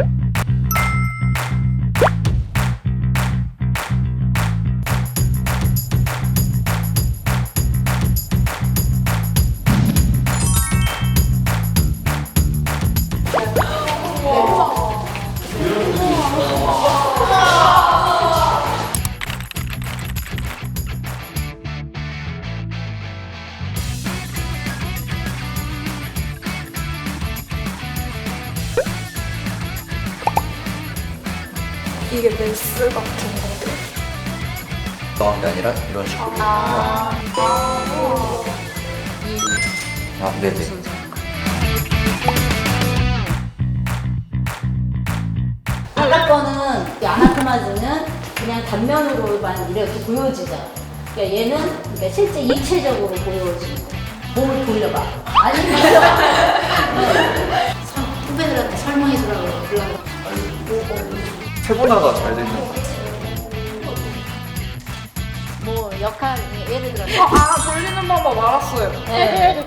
you 이게 메스 같은 거. 나온 게 아니라 이런 식으로. 아, 네네. 아까 거는 이 아나토마즈는 그냥 단면으로만 이렇게 보여지죠. 그러니까 얘는 그러니까 실제 입체적으로 보여지는 거. 몸을 돌려봐. 아니면 세분화가 잘 되는 것 같아요. 뭐 역할 예를 들어 아, 돌리는 방법 알았어요. 네.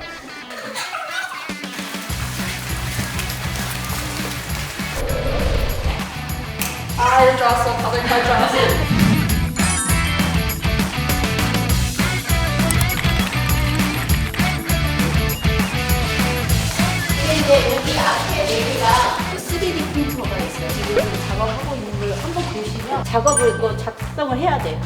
아, 이럴 줄 알았어. 다들 갈줄 알았어. 작업을 또 작성을 해야 돼요.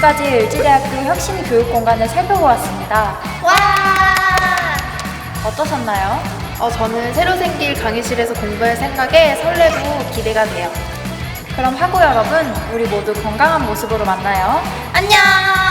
지금까지 을지대학교 혁신 교육 공간을 살펴보았습니다. 와! 어떠셨나요? 어, 저는 새로 생길 강의실에서 공부할 생각에 설레고 기대가 돼요. 그럼 학우 여러분, 우리 모두 건강한 모습으로 만나요. 안녕!